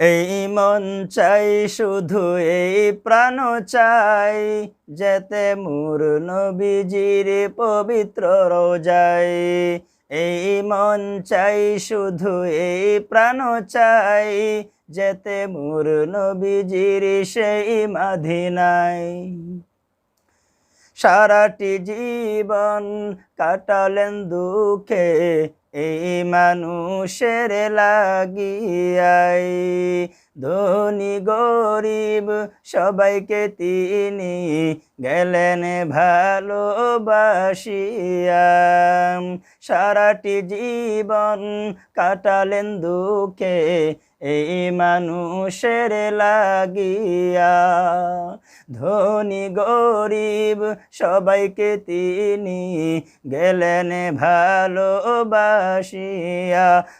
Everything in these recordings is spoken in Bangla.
এই মন চাই, শুধু এই প্রাণ চাই, যেতে মুর নবীজির পবিত্র রোজাই এই মন চাই, শুধু এই প্রাণ চাই, যেতে মুর নবীজির সেই মাধিনাই সারাটি জীবন কাটালেন দুঃখে, এই মানুষের লাগিয়াই। ধনী, গরিব সবাইকে তিনি গেলেন ভালোবাসিয়া। সারাটি জীবন কাটালেন দুঃখে এই মানুষের লাগিয়া ধনী গরিব সবাইকে তিনি গেলেন ভালোবাসিয়া।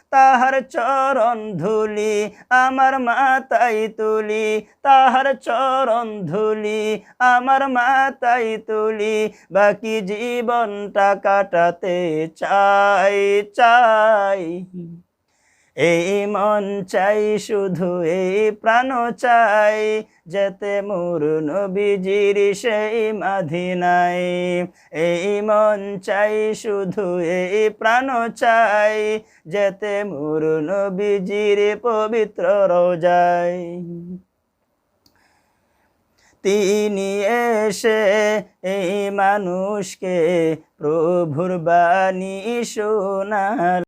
তাহার চরণ ধুলি আমার মাতাই তুলি, তাহার চরণ ধুলি আমার মাতাই তুলি, বাকি জীবনটা কাটাতে চাই চাই। এই মন চাই, শুধু এই প্রাণ চাই, যেতে মোর নবীজির সেই মাধিনাই। এই মন চাই, শুধু এই প্রাণ চাই, যেতে মোর নবীজির পবিত্র রোজাই। তিনি এসে এই মানুষকে প্রভুর বাণী শোনাল